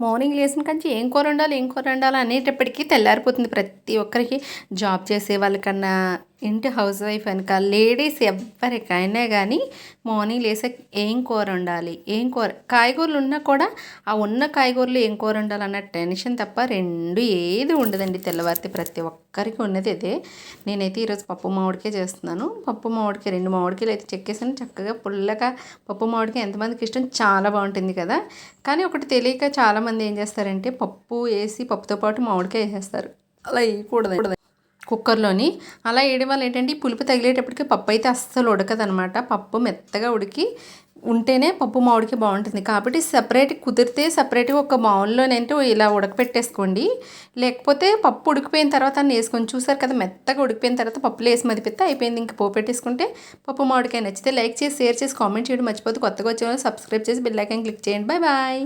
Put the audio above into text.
Morning లేసిన కంచి ఏం కూర ఉండాలి ఏం కూర ఉండాలి అనేటప్పటికీ తెల్లారిపోతుంది. ప్రతి ఒక్కరికి జాబ్ చేసే వాళ్ళకన్నా ఇంటి హౌస్ వైఫ్ అనక లేడీస్ ఎవరికైనా కానీ మార్నింగ్ లేసే ఏం కూర ఉండాలి ఏం కూర? కాయగూరలు ఉన్నా కూడా ఆ ఉన్న కాయగూరలు ఏం కూర ఉండాలన్న అన్న టెన్షన్ తప్ప రెండు ఏది ఉండదండి తెల్లవారితే ప్రతి ఒక్కరికి ఉన్నది అదే నేనైతే ఈరోజు పప్పు మామిడికే చేస్తున్నాను. పప్పు మామిడికాయ రెండు మామిడికాయలు అయితే చెక్కేసాను. చక్కగా పుల్లగా పప్పు మామిడికాయ ఎంతమందికి ఇష్టం చాలా బాగుంటుంది కదా. కానీ ఒకటి తెలియక చాలామంది ఏం చేస్తారంటే పప్పు వేసి పప్పుతో పాటు మామిడికాయ వేసేస్తారు. అలా వేయకూడదు కుక్కర్లోని. అలా వేయడం వల్ల ఏంటంటే పులుపు తగిలేటప్పటికి పప్పు అయితే అస్సలు ఉడకదనమాట పప్పు మెత్తగా ఉడికి ఉంటేనే పప్పు మామిడికి బాగుంటుంది. కాబట్టి సపరేట్ కుదిరితే సపరేట్గా ఒక బౌల్లోనంటే ఇలా ఉడకపెట్టేసుకోండి. లేకపోతే పప్పు ఉడికిపోయిన తర్వాత అన్ని వేసుకొని చూసారు కదా మెత్తగా ఉడికిపోయిన తర్వాత పప్పులు వేసి మదిపిస్తే అయిపోయింది. ఇంక పోపు పెట్టేసుకుంటే పప్పు మామిడికాయ నచ్చితే లైక్ చేసి షేర్ చేసి కామెంట్ చేయడం మర్చిపోతే కొత్తగా వచ్చే సబ్స్క్రైబ్ చేసి బిల్లైకాన్ క్లిక్ చేయండి. Bye bye.